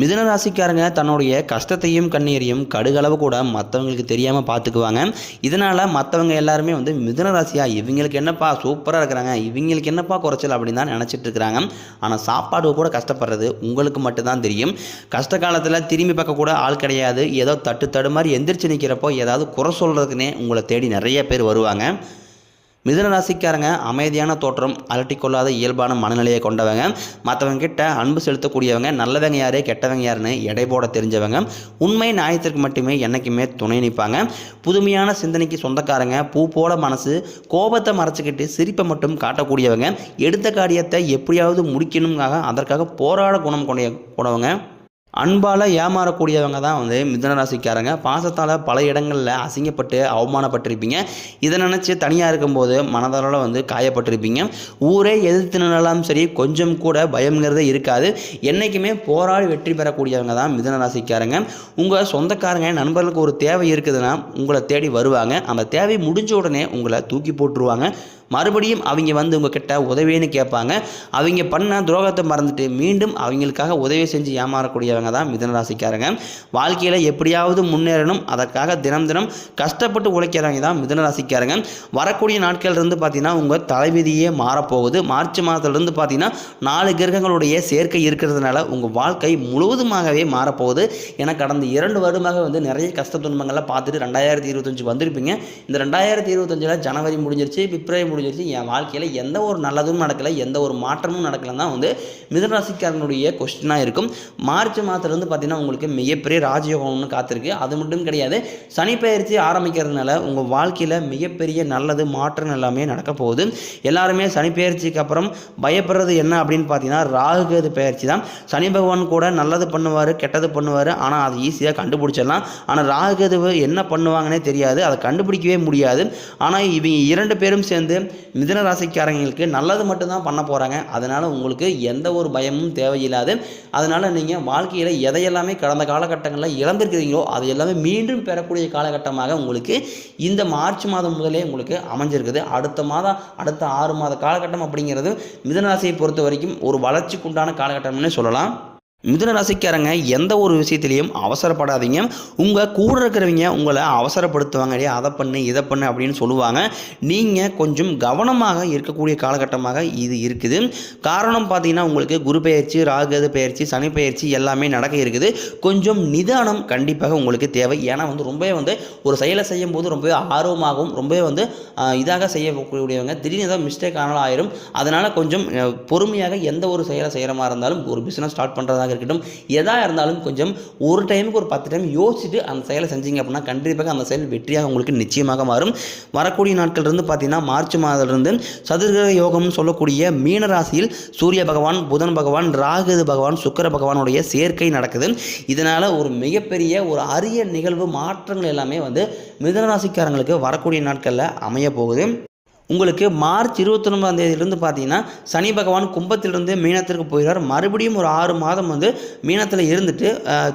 மிதுன ராசிக்காரங்க தன்னுடைய கஷ்டத்தையும் கண்ணீரையும் கடுகளவு கூட மற்றவங்களுக்கு தெரியாமல் பார்த்துக்குவாங்க இதனால் மற்றவங்க எல்லாருமே வந்து மிதுன ராசியா இவங்களுக்கு என்னப்பா சூப்பராக இருக்கிறாங்க இவங்களுக்கு என்னப்பா குறைச்சல் அப்படின்னு தான் நினச்சிட்டு இருக்கிறாங்க. ஆனால் சாப்பாடு கூட கஷ்டப்படுறது உங்களுக்கு மட்டும்தான் தெரியும். கஷ்ட காலத்தில் திரும்பி பார்க்க கூட ஆள் கிடையாது. ஏதோ தட்டு தடு மாதிரி எந்திரிச்சு நிற்கிறப்போ ஏதாவது குறை சொல்கிறதுக்குனே உங்களை தேடி நிறைய பேர் வருவாங்க. மிதுன ராசிக்காரங்க அமைதியான தோற்றம் அலட்டிக்கொள்ளாத இயல்பான மனநிலையை கொண்டவங்க. மற்றவங்க கிட்ட அன்பு செலுத்தக்கூடியவங்க நல்லவங்க யாரு கெட்டவங்க யாருன்னு எடை போட தெரிஞ்சவங்க. உண்மை நியாயத்திற்கு மட்டுமே என்றைக்குமே துணை நிற்பாங்க. புதுமையான சிந்தனைக்கு சொந்தக்காரங்க பூ போல மனசு கோபத்தை மறைச்சிக்கிட்டு சிரிப்பை மட்டும் காட்டக்கூடியவங்க. எடுத்த காரியத்தை எப்படியாவது முடிக்கணுங்காக அதற்காக போராட குணம் கொண்ட கொண்டவங்க அன்பால் ஏமாறக்கூடியவங்க தான் வந்து மிதன ராசிக்காரங்க. பாசத்தால் பல இடங்களில் அசிங்கப்பட்டு அவமானப்பட்டிருப்பீங்க. இதை நினச்சி தனியாக இருக்கும்போது மனதளவில் வந்து காயப்பட்டிருப்பீங்க. ஊரே எதிர்த்துனாலும் சரி கொஞ்சம் கூட பயம்ங்கிறதே இருக்காது. என்றைக்குமே போராடி வெற்றி பெறக்கூடியவங்க தான் மிதன ராசிக்காரங்க. உங்கள் சொந்தக்காரங்க நண்பர்களுக்கு ஒரு தேவை இருக்குதுன்னா உங்களை தேடி வருவாங்க. அந்த தேவை முடிஞ்ச உடனே உங்களை தூக்கி போட்டுருவாங்க. மறுபடியும் அவங்க வந்து உங்ககிட்ட உதவின்னு கேட்பாங்க. அவங்க பண்ண துரோகத்தை மறந்துட்டு மீண்டும் அவங்களுக்காக உதவி செஞ்சு ஏமாறக்கூடியவங்க தான் மிதனராசிக்காரங்க வாழ்க்கையில் எப்படியாவது முன்னேறணும். அதற்காக தினம் தினம் கஷ்டப்பட்டு உழைக்கிறவங்க தான் மிதனராசிக்காரங்க வரக்கூடிய நாட்கள் இருந்து பார்த்தீங்கன்னா உங்கள் தலைவிதியே மாறப்போகுது. மார்ச் மாதத்துலேருந்து பார்த்தீங்கன்னா நாலு கிரகங்களுடைய சேர்க்கை இருக்கிறதுனால உங்கள் வாழ்க்கை முழுவதுமாகவே மாறப்போகுது. ஏன்னா கடந்த இரண்டு வருடமாக வந்து நிறைய கஷ்ட துன்பங்களை பார்த்துட்டு ரெண்டாயிரத்தி இருபத்தஞ்சு வந்திருப்பீங்க. இந்த ரெண்டாயிரத்தி இருபத்தஞ்சில் ஜனவரி முடிஞ்சிருச்சு. பிப்ரவரி முடிஞ்சிருச்சு என் வாழ்க்கையில் எந்த ஒரு நல்லதும் நடக்கலை எந்த ஒரு மாற்றமும் நடக்கலைன்னு தான் வந்து மிதராசிக்காரனுடைய கொஸ்டினாக இருக்கும். மார்ச் மாதத்துலேருந்து பார்த்தீங்கன்னா உங்களுக்கு மிகப்பெரிய ராஜயோகம்னு காத்திருக்கு. அது மட்டும் கிடையாது சனி பயிற்சி ஆரம்பிக்கிறதுனால உங்கள் வாழ்க்கையில் மிகப்பெரிய நல்லது மாற்றம் எல்லாமே நடக்க போகுது. எல்லாருமே சனி பயிற்சிக்கு அப்புறம் பயப்படுறது என்ன அப்படின்னு பார்த்தீங்கன்னா ராகுகேது பயிற்சி தான். சனி பகவான் கூட நல்லது பண்ணுவார் கெட்டது பண்ணுவார். ஆனால் அது ஈஸியாக கண்டுபிடிச்சிடலாம். ஆனால் ராகுகேது என்ன பண்ணுவாங்கன்னே தெரியாது. அதை கண்டுபிடிக்கவே முடியாது. ஆனால் இவங்க இரண்டு பேரும் சேர்ந்து மிதன ராசிக்காரங்களுக்கு நல்லது மட்டும்தான் பண்ண போகிறாங்க அதனால் உங்களுக்கு எந்த ஒரு பயமும் தேவையில்லாது. அதனால் நீங்கள் வாழ்க்கையில் எதையெல்லாமே கடந்த காலகட்டங்களில் இழந்திருக்கிறீங்களோ அது எல்லாமே மீண்டும் பெறக்கூடிய காலகட்டமாக உங்களுக்கு இந்த மார்ச் மாதம் முதலே உங்களுக்கு அமைஞ்சிருக்குது. அடுத்த மாதம் அடுத்த ஆறு மாத காலகட்டம் அப்படிங்கிறது மிதனராசியை பொறுத்த வரைக்கும் ஒரு வளர்ச்சிக்குண்டான காலகட்டம்னு சொல்லலாம். மிதுன ராசிக்காரங்க எந்த ஒரு விஷயத்திலையும் அவசரப்படாதீங்க. உங்கள் கூட இருக்கிறவங்க உங்களை அவசரப்படுத்துவாங்க. இல்லையா அதை பண்ணு இதை பண்ணு அப்படின்னு சொல்லுவாங்க. நீங்கள் கொஞ்சம் கவனமாக இருக்கக்கூடிய காலகட்டமாக இது இருக்குது. காரணம் பார்த்தீங்கன்னா உங்களுக்கு குரு பெயர்ச்சி ராகது பெயர்ச்சி சனி பயிற்சி எல்லாமே நடக்க இருக்குது. கொஞ்சம் நிதானம் கண்டிப்பாக உங்களுக்கு தேவை. ஏன்னா வந்து ரொம்பவே வந்து ஒரு செயலை செய்யும் போது ரொம்பவே ஆர்வமாகவும் ரொம்பவே வந்து இதாக செய்யக்கூடியவங்க திடீர்னு ஏதாவது மிஸ்டேக் ஆனாலும் ஆயிரும். அதனால் கொஞ்சம் பொறுமையாக எந்த ஒரு செயலை செய்கிற மாதிரி இருந்தாலும் ஒரு பிஸ்னஸ் ஸ்டார்ட் பண்ணுறதாக இருக்கட்டும். எதாக இருந்தாலும் கொஞ்சம் ஒரு டைமுக்கு ஒரு பத்து டைம் யோசிச்சுட்டு அந்த செயலை செஞ்சீங்க அப்படின்னா கண்டிப்பாக அந்த செயல் வெற்றியாக உங்களுக்கு நிச்சயமாக மாறும். வரக்கூடிய நாட்கள் இருந்து பார்த்தீங்கன்னா மார்ச் மாதத்திலிருந்து சதுர்கிரக யோகம்னு சொல்லக்கூடிய மீன ராசியில் சூரிய பகவான் புதன் பகவான் ராகுது பகவான் சுக்கிர பகவானுடைய சேர்க்கை நடக்குது. இதனால் ஒரு மிகப்பெரிய ஒரு அரிய நிகழ்வு மாற்றங்கள் எல்லாமே வந்து மிதனராசிக்காரங்களுக்கு வரக்கூடிய நாட்களில் அமைய போகுது. உங்களுக்கு மார்ச் இருபத்தொன்பதாம் தேதியிலிருந்து பார்த்தீங்கன்னா சனி பகவான் கும்பத்திலிருந்து மீனத்திற்கு போகிறார் மறுபடியும் ஒரு ஆறு மாதம் வந்து மீனத்தில் இருந்துட்டு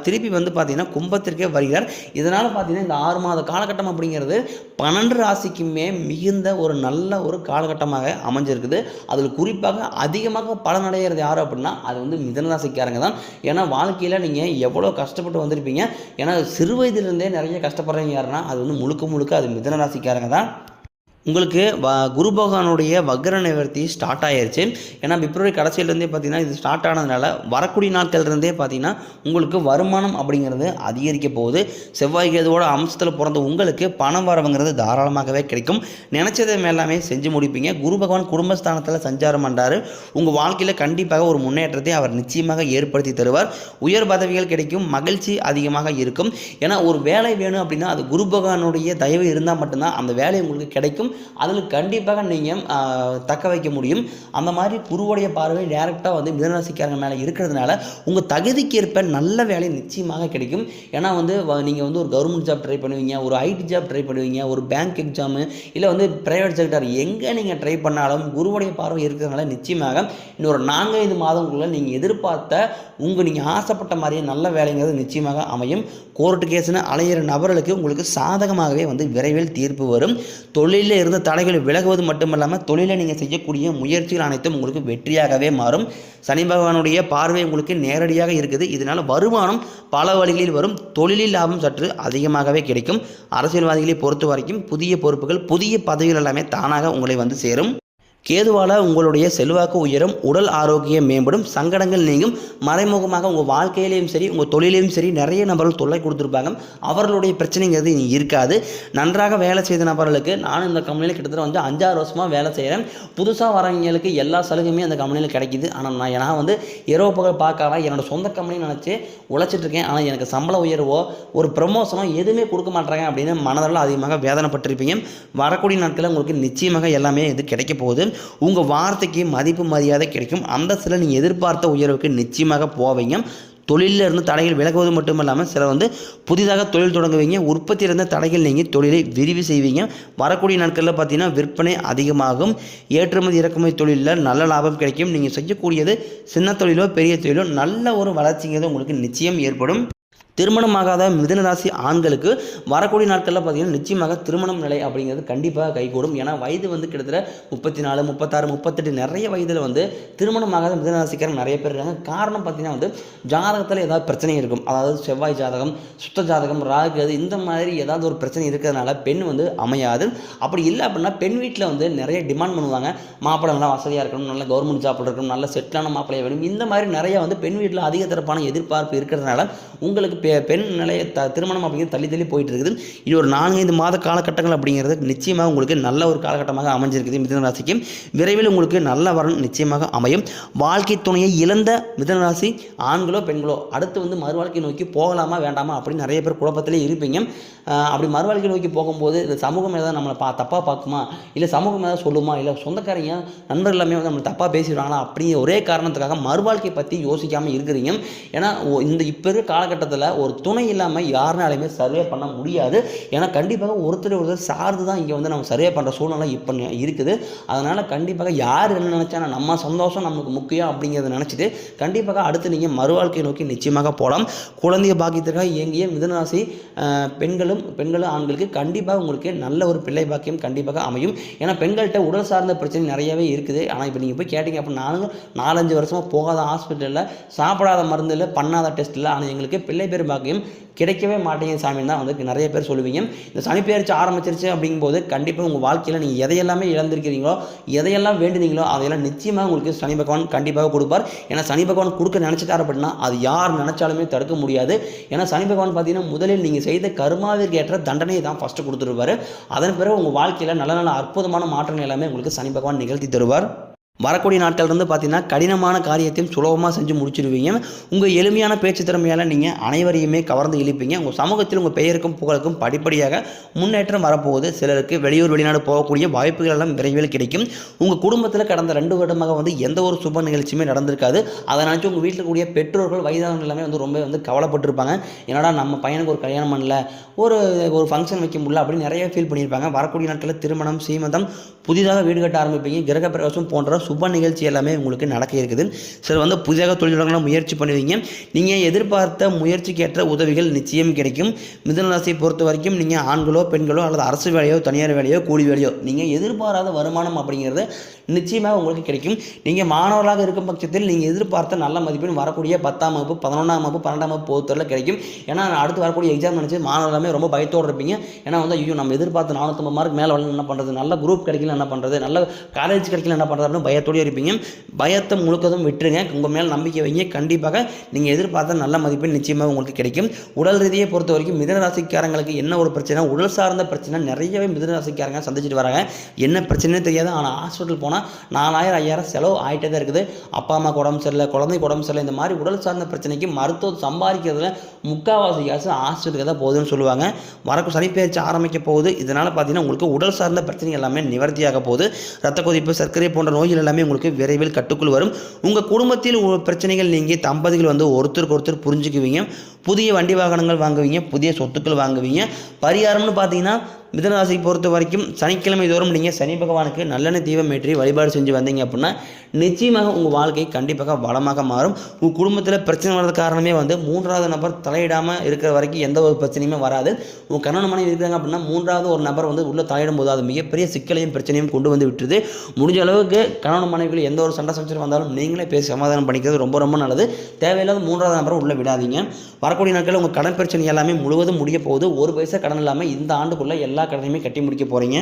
திருப்பி வந்து பார்த்தீங்கன்னா கும்பத்திற்கே வருகிறார். இதனால் பார்த்தீங்கன்னா இந்த ஆறு மாத காலகட்டம் அப்படிங்கிறது பன்னெண்டு ராசிக்குமே மிகுந்த ஒரு நல்ல ஒரு காலகட்டமாக அமைஞ்சிருக்குது. அதில் குறிப்பாக அதிகமாக பலனடைகிறது யார் அப்படின்னா அது வந்து மிதன ராசிக்காரங்க தான். ஏன்னா வாழ்க்கையில் நீங்கள் எவ்வளோ கஷ்டப்பட்டு வந்திருப்பீங்க. ஏன்னா சிறு வயதிலிருந்தே நிறைய கஷ்டப்படுறவங்க யாருன்னா அது வந்து முழுக்க முழுக்க அது மிதன ராசிக்காரங்க தான். உங்களுக்கு வ குரு பகவானுடைய வக்ர நிவர்த்தி ஸ்டார்ட் ஆயிருச்சு. ஏன்னா பிப்ரவரி கடைசியிலேருந்தே பார்த்தீங்கன்னா இது ஸ்டார்ட் ஆனதுனால வரக்கூடிய நாட்கள்லேருந்தே பார்த்தீங்கன்னா உங்களுக்கு வருமானம் அப்படிங்கிறது அதிகரிக்க போகுது. செவ்வாய் கேதுவோட அம்சத்தில் பிறந்த உங்களுக்கு பணம் வரவுங்கிறது தாராளமாகவே கிடைக்கும். நினச்சதை எல்லாமே செஞ்சு முடிப்பீங்க. குரு பகவான் குடும்பஸ்தானத்தில் சஞ்சாரம் பண்ணுறாரு உங்கள் வாழ்க்கையில் கண்டிப்பாக ஒரு முன்னேற்றத்தை அவர் நிச்சயமாக ஏற்படுத்தி தருவார். உயர் பதவிகள் கிடைக்கும். மகிழ்ச்சி அதிகமாக இருக்கும். ஏன்னா ஒரு வேலை வேணும் அப்படின்னா அது குரு பகவானுடைய தயவு இருந்தால் மட்டும்தான் அந்த வேலை உங்களுக்கு கிடைக்கும். அதில் கண்டிப்பாக நீங்கள் தக்க வைக்க முடியும். அந்த மாதிரி குருவுடைய பார்வை டேரெக்டாக வந்து மிதனராசிக்காரங்க மேலே இருக்கிறதுனால உங்கள் தகுதிக்கேற்ப நல்ல வேலை நிச்சயமாக கிடைக்கும். ஏன்னா வந்து நீங்கள் வந்து ஒரு கவர்மெண்ட் ஜாப் ட்ரை பண்ணுவீங்க ஒரு ஐடி ஜாப் ட்ரை பண்ணுவீங்க ஒரு பேங்க் எக்ஸாமு இல்லை வந்து ப்ரைவேட் செக்டர் எங்கே நீங்கள் ட்ரை பண்ணாலும் குருவுடைய பார்வை இருக்கிறதுனால நிச்சயமாக இன்னொரு நான்கைந்து மாதங்களுக்குள்ள நீங்கள் எதிர்பார்த்த உங்கள் நீங்கள் ஆசைப்பட்ட மாதிரியே நல்ல வேலைங்கிறது நிச்சயமாக அமையும். கோர்ட்டு கேஸ்னு அலையிற நபர்களுக்கு உங்களுக்கு சாதகமாகவே வந்து விரைவில் தீர்ப்பு வரும். தொழிலில் தொழிலில் இருந்த தடைகள் விலகுவது மட்டுமல்லாமல் தொழிலை நீங்கள் செய்யக்கூடிய முயற்சிகள் அனைத்தும் உங்களுக்கு வெற்றியாகவே மாறும். சனி பகவானுடைய பார்வை உங்களுக்கு நேரடியாக இருக்குது. இதனால் வருமானம் பல வழிகளில் வரும். தொழிலில் லாபம் சற்று அதிகமாகவே கிடைக்கும். அரசியல்வாதிகளை பொறுத்த வரைக்கும் புதிய பொறுப்புகள் புதிய பதவிகள் எல்லாமே தானாக உங்களை வந்து சேரும். கேதுவால் உங்களுடைய செல்வாக்கு உயரும் உடல் ஆரோக்கியம் மேம்படும் சங்கடங்கள் நீங்கும். மறைமுகமாக உங்கள் வாழ்க்கையிலையும் சரி உங்கள் தொழிலையும் சரி நிறைய நபர்கள் தொல்லை கொடுத்துருப்பாங்க. அவர்களுடைய பிரச்சனைங்கிறது இருக்காது. நன்றாக வேலை செய்த நபர்களுக்கு நானும் இந்த கம்பெனியில் கிட்டத்தட்ட வந்து அஞ்சாறு வருஷமாக வேலை செய்கிறேன் புதுசாக வரவங்களுக்கு எல்லா சலுகையுமே அந்த கம்பெனியில் கிடைக்கிது. ஆனால் நான் நான் வந்து இரவு பகல் பார்க்காம என்னோட சொந்த கம்பெனி நினச்சி உழைச்சிட்ருக்கேன் ஆனால் எனக்கு சம்பள உயர்வோ ஒரு ப்ரமோஷனோ எதுவுமே கொடுக்க மாட்டாங்க அப்படின்னு மனதளவில் அதிகமாக வேதனைப்பட்டிருப்பீங்க. வரக்கூடிய நாட்களில் உங்களுக்கு நிச்சயமாக எல்லாமே இது கிடைக்க போகுது. உங்கள் வார்த்தைக்கு மதிப்பு மரியாதை கிடைக்கும். அந்த சில நீங்கள் எதிர்பார்த்த உயர்வுக்கு நிச்சயமாக போவீங்க. தொழிலில் இருந்து தடைகள் விலகுவது மட்டும் இல்லாமல் சில வந்து புதிதாக தொழில் தொடங்குவீங்க. உற்பத்தி இருந்த தடைகள் நீங்கள் தொழிலை விரிவு செய்வீங்க. வரக்கூடிய நாட்களில் பார்த்தீங்கன்னா விற்பனை அதிகமாகும். ஏற்றுமதி இறக்குமதி தொழிலில் நல்ல லாபம் கிடைக்கும். நீங்கள் செய்யக்கூடியது சின்ன தொழிலோ பெரிய தொழிலோ நல்ல ஒரு வளர்ச்சிங்கிறது உங்களுக்கு நிச்சயம் ஏற்படும். திருமணமாகாத மிதுன ராசி ஆண்களுக்கு வரக்கூடிய நாட்களில் பார்த்தீங்கன்னா நிச்சயமாக திருமணம் நிலை அப்படிங்கிறது கண்டிப்பாக கைகூடும். ஏன்னா வயது வந்து கிட்டத்தட்ட முப்பத்தி நாலு முப்பத்தாறு முப்பத்தெட்டு நிறைய வயதில் வந்து திருமணமாகாத மிதுன ராசிக்காரங்க நிறைய பேர் இருக்காங்க. காரணம் பார்த்தீங்கன்னா வந்து ஜாதகத்தில் ஏதாவது பிரச்சனை இருக்கும். அதாவது செவ்வாய் ஜாதகம் சுத்த ஜாதகம் ராகு இந்த மாதிரி ஏதாவது ஒரு பிரச்சனை இருக்கிறதுனால பெண் வந்து அமையாது. அப்படி இல்லை அப்படின்னா பெண் வீட்டில் வந்து நிறைய டிமாண்ட் பண்ணுவாங்க. மாப்பிள்ளை நல்லா வசதியாக இருக்கணும் நல்ல கவர்மெண்ட் ஜாப்பில் இருக்கணும் நல்ல செட்டிலான மாப்பிள்ளையை வேணும். இந்த மாதிரி நிறைய வந்து பெண் வீட்டில் அதிக தரப்பான எதிர்பார்ப்பு இருக்கிறதுனால உங்களுக்கு பெ பெண் நிலைய த திருமணம் அப்படிங்கிறது தள்ளி தள்ளி போயிட்டு இருக்குது இது ஒரு நான்கைந்து மாத காலகட்டங்கள் அப்படிங்கிறது நிச்சயமாக உங்களுக்கு நல்ல ஒரு காலகட்டமாக அமைஞ்சிருக்குது மிதுன ராசிக்கு. விரைவில் உங்களுக்கு நல்ல வரன் நிச்சயமாக அமையும். வாழ்க்கை துணையை இழந்த மிதுன ராசி ஆண்களோ பெண்களோ அடுத்து வந்து மறுவாழ்க்கை நோக்கி போகலாமா வேண்டாமா அப்படின்னு நிறைய பேர் குழப்பத்திலே இருப்பீங்க. அப்படி மறுவாழ்க்கை நோக்கி போகும்போது இந்த சமூகம் ஏதாவது நம்மளை பா தப்பாக பார்க்குமா? இல்லை சமூகம் ஏதாவது சொல்லுமா? இல்லை சொந்தக்காரங்க நண்பர்கள் எல்லாமே வந்து நம்மளை தப்பாக பேசிடுவாங்களா அப்படிங்கிற ஒரே காரணத்துக்காக மறுவாழ்க்கை பற்றி யோசிக்காமல் இருக்கிறீங்க. ஏன்னா இந்த இப்போ இருக்கிற காலகட்டத்தில் ஒரு துணை இல்லாமல் யாருனாலையுமே சர்வே பண்ண முடியாது. ஏன்னா கண்டிப்பாக ஒருத்தர் ஒருத்தர் சார்ந்து தான் இங்கே வந்து நம்ம சர்வே பண்ணுற சூழ்நிலை இப்போ இருக்குது. அதனால் கண்டிப்பாக யார் என்ன நினச்சா நம்ம சந்தோஷம் நமக்கு முக்கியம் அப்படிங்கிறத நினச்சிட்டு கண்டிப்பாக அடுத்து நீங்கள் மறுவாழ்க்கை நோக்கி நிச்சயமாக போகலாம் குழந்தைய பாக்கியத்திற்காக இயங்கிய மிதனராசி பெண்களும் பெண்களும் ஆண்களுக்கு கண்டிப்பாக உங்களுக்கு நல்ல ஒரு பிள்ளை பாக்கியம் கண்டிப்பாக அமையும். ஏன்னா பெண்கள்கிட்ட உடல் சார்ந்த பிரச்சனை நிறையவே இருக்குது. ஆனால் இப்போ நீங்கள் போய் கேட்டிங்க அப்போ நானும் நாலஞ்சு வருஷமாக போகாத ஹாஸ்பிட்டலில் சாப்பிடாத மருந்து இல்லை பண்ணாத டெஸ்ட் இல்லை ஆனால் எங்களுக்கு பிள்ளை பேர் பாக்கியம் கிடைக்கவே மாட்டேங்குது சாமின்னு தான் வந்து நிறைய பேர் சொல்லுவீங்க. இந்த சனிப்பெயர்ச்சி ஆரம்பிச்சிருச்சு அப்படிங்கும்போது கண்டிப்பாக உங்கள் வாழ்க்கையில் நீங்கள் எதையெல்லாமே இழந்திருக்கிறீங்களோ எதையெல்லாம் வேண்டுனீங்களோ அதையெல்லாம் நிச்சயமாக உங்களுக்கு சனி பகவான் கண்டிப்பாக கொடுப்பார். ஏன்னா சனி பகவான் கொடுக்க நினச்சிட்டார் அப்படின்னா அது யார் நினச்சாலுமே தடுக்க முடியாது. ஏன்னா சனி பகவான் பார்த்தீங்கன்னா முதலில் நீங்கள் செய்த கருமாவிற்கு ஏற்ற தண்டனையை தான் ஃபஸ்ட்டு கொடுத்துருவாரு. அதன் பிறகு உங்கள் வாழ்க்கையில் நல்ல நல்ல அற்புதமான மாற்றங்கள் எல்லாமே உங்களுக்கு சனி பகவான் நிகழ்த்தி தருவார். வரக்கூடிய நாட்கள் இருந்து பார்த்தீங்கன்னா கடினமான காரியத்தையும் சுலபமாக செஞ்சு முடிச்சிடுவீங்க உங்கள் எளிமையான பேச்சு திறமையால் நீங்கள் அனைவரையுமே கவர்ந்து இழுப்பீங்க. உங்கள் சமூகத்தில் உங்கள் பெயருக்கும் புகழுக்கும் படிப்படியாக முன்னேற்றம் வரப்போகுது. சிலருக்கு வெளியூர் வெளிநாடு போகக்கூடிய வாய்ப்புகள் எல்லாம் விரைவில் கிடைக்கும். உங்கள் குடும்பத்தில் கடந்த ரெண்டு வருடமாக வந்து எந்த ஒரு சுப நிகழ்ச்சியுமே நடந்திருக்காது. அதை நினச்சி உங்கள் வீட்டில் கூடிய பெற்றோர்கள் வயதானவர்கள் எல்லாமே வந்து ரொம்ப வந்து கவலைப்பட்டிருப்பாங்க. என்னடா நம்ம பையனுக்கு ஒரு கல்யாணம் பண்ணல ஒரு ஒரு ஃபங்க்ஷன் வைக்க முடியல அப்படின்னு நிறைய ஃபீல் பண்ணியிருப்பாங்க. வரக்கூடிய நாட்களில் திருமணம் சீமந்தம் புதிதாக வீடு கட்ட ஆரம்பிப்பீங்க. கிரகப்பிரவேசம் போன்ற சுப நிகழ்ச்சி எல்லாமே உங்களுக்கு நடக்க இருக்குது. சிலர் வந்து புதிதாக தொழில் தொடங்கலாம் முயற்சி பண்ணுவீங்க. நீங்கள் எதிர்பார்த்த முயற்சிக்கு ஏற்ற உதவிகள் நிச்சயம் கிடைக்கும். மிதுன ராசியை பொறுத்த வரைக்கும் நீங்கள் ஆண்களோ பெண்களோ அல்லது அரசு வேலையோ தனியார் வேலையோ கூலி வேலையோ நீங்கள் எதிர்பாராத வருமானம் அப்படிங்கிறது நிச்சயமாக உங்களுக்கு கிடைக்கும். நீங்கள் மாணவர்களாக இருக்கும் பட்சத்தில் நீங்கள் எதிர்பார்த்த நல்ல மதிப்பெண் வரக்கூடிய பத்தாம் வகுப்பு பதினொன்றாம் வகுப்பு பன்னெண்டாம் வகுப்பு பொறுத்தவரையில் கிடைக்கும். ஏன்னா அடுத்து வரக்கூடிய எக்ஸாம் நினச்சி மாணவர்களாமே ரொம்ப பயத்தோடு இருப்பீங்க. ஏன்னா வந்து ஐயோ நம்ம எதிர்பார்த்த நானூற்றம்பது மார்க் மேலே வரல என்ன பண்ணுறது நல்ல குரூப் கிடைக்கல என்ன பண்ணுறது நல்ல காலேஜ் கிடைக்கல என்ன பண்ணுறது அப்படின்னு பயத்தோடய இருப்பீங்க. பயத்தை முழுக்கதும் விட்டுருங்க. உங்கள் மேலே நம்பிக்கை வைங்க. கண்டிப்பாக நீங்கள் எதிர்பார்த்த நல்ல மதிப்பெண் நிச்சயமாக உங்களுக்கு கிடைக்கும். உடல் ரீதியை பொறுத்த வரைக்கும் மிதன ராசிக்காரங்களுக்கு என்ன ஒரு பிரச்சனை? உடல் சார்ந்த பிரச்சனை. நிறையவே மிதன ராசிக்காரங்க சந்திச்சுட்டு வராங்க. என்ன பிரச்சனைன்னு தெரியாது. ஆனால் ஹாஸ்பிட்டல் போனால் நாலாயிரம் ஐயாயிரம் செலவு ஆகிட்டே தான் இருக்குது. அப்பா அம்மாக்கு உடம்பு சரியில்லை குழந்தைக்கு உடம்பு சரியில்லை. இந்த மாதிரி உடல் சார்ந்த பிரச்சனைக்கு மருத்துவம் சம்பாதிக்கிறதுல முக்கால்வாசி காசு ஹாஸ்பிட்டலுக்கு தான் போகுதுன்னு சொல்லுவாங்க. வரக்கு சனிப்பெயர்ச்சி ஆரம்பிக்க போகுது. இதனால் பார்த்தீங்கன்னா உங்களுக்கு உடல் சார்ந்த பிரச்சனை எல்லாமே நிவர்த்தியாக போகுது. ரத்த கொதிப்பு சர்க்கரை போன்ற நோய்கள் எல்லாமே உங்களுக்கு விரைவில் கட்டுக்குள் வரும். உங்கள் குடும்பத்தில் பிரச்சனைகள் நீங்கள் தம்பதிகள் வந்து ஒருத்தருக்கு ஒருத்தர் புரிஞ்சுக்குவீங்க. புதிய வண்டி வாகனங்கள் வாங்குவீங்க புதிய சொத்துக்கள் வாங்குவீங்க. பரிகாரம்னு பார்த்தீங்கன்னா மிதனராசியை பொறுத்த வரைக்கும் சனிக்கிழமை தோறும் நீங்கள் சனி பகவானுக்கு நல்லெண்ணெய் தீபம் ஏற்றி வழிபாடு செஞ்சு வந்தீங்க அப்படின்னா நிச்சயமாக உங்கள் வாழ்க்கை கண்டிப்பாக வளமாக மாறும். உங்கள் குடும்பத்தில் பிரச்சனை வர்றது காரணமே வந்து மூன்றாவது நபர் தலையிடாமல் இருக்கிற வரைக்கும் எந்த ஒரு பிரச்சனையுமே வராது. உங்கள் கணவன் மனைவி இருக்காங்க அப்படின்னா மூன்றாவது ஒரு நபர் வந்து உள்ளே தலையிடும் போது அது மிகப்பெரிய சிக்கலையும் பிரச்சனையும் கொண்டு வந்து விட்டுருது. முடிஞ்ச அளவுக்கு கணவன் மனைவிகள் எந்த ஒரு சண்டை சமைச்சர் வந்தாலும் நீங்களே பேசி சமாதானம் பண்ணிக்கிறது ரொம்ப ரொம்ப நல்லது. தேவையில்லாத மூன்றாவது நபரை உள்ளே விடாதீங்க. வரக்கூடிய நாட்களில் உங்கள் கடன் பிரச்சனை எல்லாமே முழுவதும் முடிய போகுது. ஒரு பைசா கடன் இல்லாமல் இந்த ஆண்டுக்குள்ளே எல்லா கடனையுமே கட்டி முடிக்க போகிறீங்க